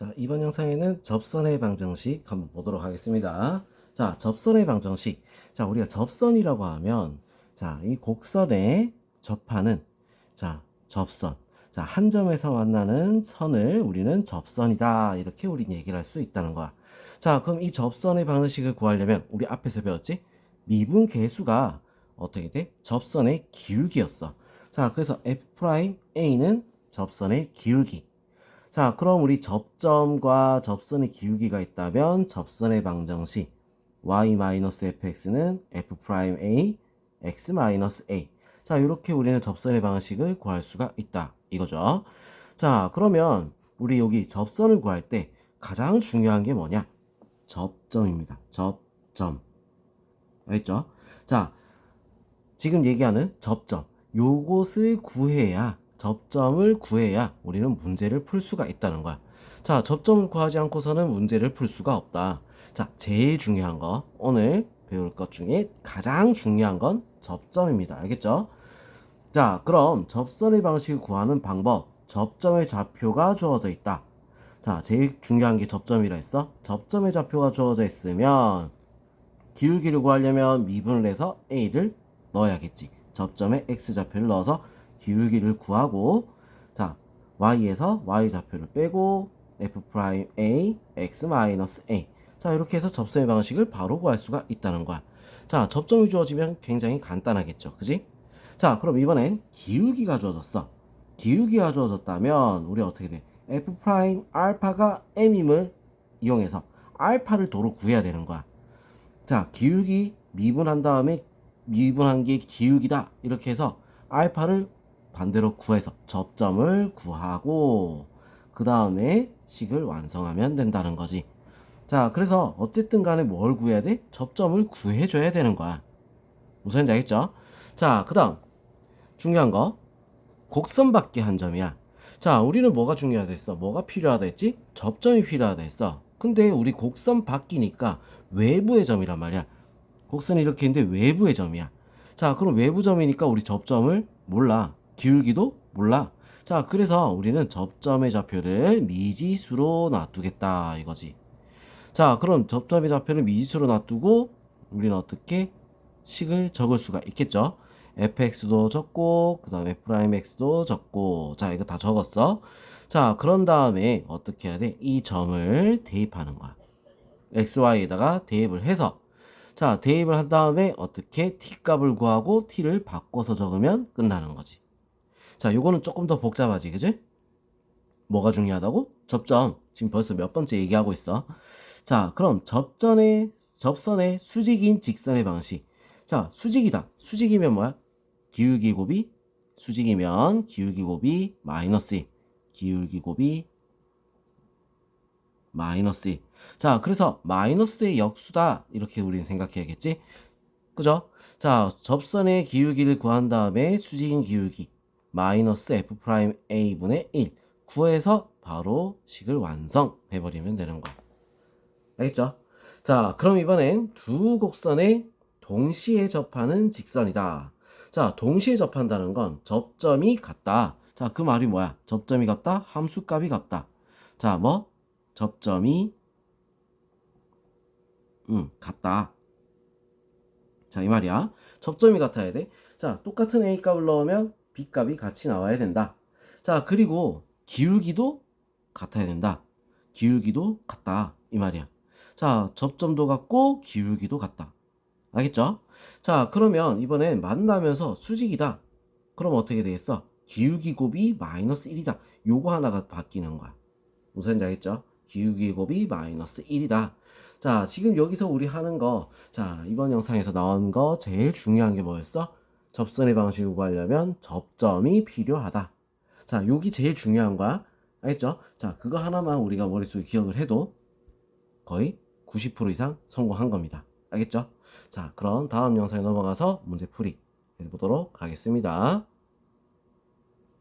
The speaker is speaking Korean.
자, 이번 영상에는 접선의 방정식 한번 보도록 하겠습니다. 자, 접선의 방정식. 자, 우리가 접선이라고 하면, 자, 이 곡선에 접하는, 자, 접선. 자, 한 점에서 만나는 선을 우리는 접선이다. 이렇게 우린 얘기를 할 수 있다는 거야. 자, 그럼 이 접선의 방정식을 구하려면, 우리 앞에서 배웠지? 미분 계수가 어떻게 돼? 접선의 기울기였어. 자, 그래서 F'A는 접선의 기울기. 자, 그럼 우리 접점과 접선의 기울기가 있다면 접선의 방정식 y-fx는 f'a, x-a. 자, 이렇게 우리는 접선의 방식을 구할 수가 있다. 이거죠. 자, 그러면 우리 여기 접선을 구할 때 가장 중요한 게 뭐냐? 접점입니다. 접점. 알겠죠? 자, 지금 얘기하는 접점. 요것을 구해야 접점을 구해야 우리는 문제를 풀 수가 있다는 거야. 자, 접점을 구하지 않고서는 문제를 풀 수가 없다. 자, 제일 중요한 거, 오늘 배울 것 중에 가장 중요한 건 접점입니다. 알겠죠? 자, 그럼 접선의 방식을 구하는 방법, 접점의 좌표가 주어져 있다. 자, 제일 중요한 게 접점이라 했어. 접점의 좌표가 주어져 있으면 기울기를 구하려면 미분을 해서 a를 넣어야겠지. 접점에 x좌표를 넣어서 기울기를 구하고 자 y에서 y좌표를 빼고 f'a x-a 자 이렇게 해서 접선의 방식을 바로 구할 수가 있다는 거야. 자 접점이 주어지면 굉장히 간단하겠죠. 그지? 자 그럼 이번엔 기울기가 주어졌어. 기울기가 주어졌다면 우리 어떻게 돼? f 알파가 m임을 이용해서 알파를 도로 구해야 되는 거야. 자 기울기 미분한 다음에 미분한 게 기울기다. 이렇게 해서 알파를 반대로 구해서 접점을 구하고 그 다음에 식을 완성하면 된다는 거지. 자, 그래서 어쨌든 간에 뭘 구해야 돼? 접점을 구해줘야 되는 거야. 무슨 알겠죠? 자, 그 다음 중요한 거 곡선 밖에 한 점이야. 자, 우리는 뭐가 중요하다 했어? 뭐가 필요하다 했지? 접점이 필요하다 했어. 근데 우리 곡선 바뀌니까 외부의 점이란 말이야. 곡선이 이렇게 있는데 외부의 점이야. 자, 그럼 외부 점이니까 우리 접점을 몰라. 기울기도 몰라. 자, 그래서 우리는 접점의 좌표를 미지수로 놔두겠다 이거지. 자, 그럼 접점의 좌표를 미지수로 놔두고 우리는 어떻게 식을 적을 수가 있겠죠? fx도 적고 그 다음에 f'x도 적고 자 이거 다 적었어 자 그런 다음에 어떻게 해야 돼? 이 점을 대입하는 거야 xy에다가 대입을 해서 자 대입을 한 다음에 어떻게 t 값을 구하고 t를 바꿔서 적으면 끝나는 거지 자, 요거는 조금 더 복잡하지, 그지? 뭐가 중요하다고? 접점. 지금 벌써 몇 번째 얘기하고 있어. 자, 그럼 접전의, 접선의 수직인 직선의 방식. 자, 수직이다. 수직이면 뭐야? 기울기 곱이, 수직이면 기울기 곱이 마이너스 1. 기울기 곱이 마이너스 1. 자, 그래서 마이너스의 역수다. 이렇게 우리는 생각해야겠지? 그죠? 자, 접선의 기울기를 구한 다음에 수직인 기울기. 마이너스 f'a분의 1 구해서 바로 식을 완성해버리면 되는 거야. 알겠죠? 자, 그럼 이번엔 두 곡선에 동시에 접하는 직선이다. 자, 동시에 접한다는 건 접점이 같다. 자, 그 말이 뭐야? 접점이 같다? 함수값이 같다. 자, 뭐? 접점이 음, 같다. 자, 이 말이야. 접점이 같아야 돼. 자, 똑같은 A 값을 넣으면 B값이 같이 나와야 된다. 자, 그리고 기울기도 같아야 된다. 기울기도 같다. 이 말이야. 자, 접점도 같고 기울기도 같다. 알겠죠? 자, 그러면 이번엔 만나면서 수직이다. 그럼 어떻게 되겠어? 기울기 곱이 마이너스 1이다. 요거 하나가 바뀌는 거야. 무슨 지 알겠죠? 기울기 곱이 마이너스 1이다. 자, 지금 여기서 우리 하는 거, 자, 이번 영상에서 나온 거 제일 중요한 게 뭐였어? 접선의 방식을 구하려면 접점이 필요하다. 자, 여기 제일 중요한 거야. 알겠죠? 자, 그거 하나만 우리가 머릿속에 기억을 해도 거의 90% 이상 성공한 겁니다. 알겠죠? 자, 그럼 다음 영상에 넘어가서 문제 풀이 해보도록 하겠습니다.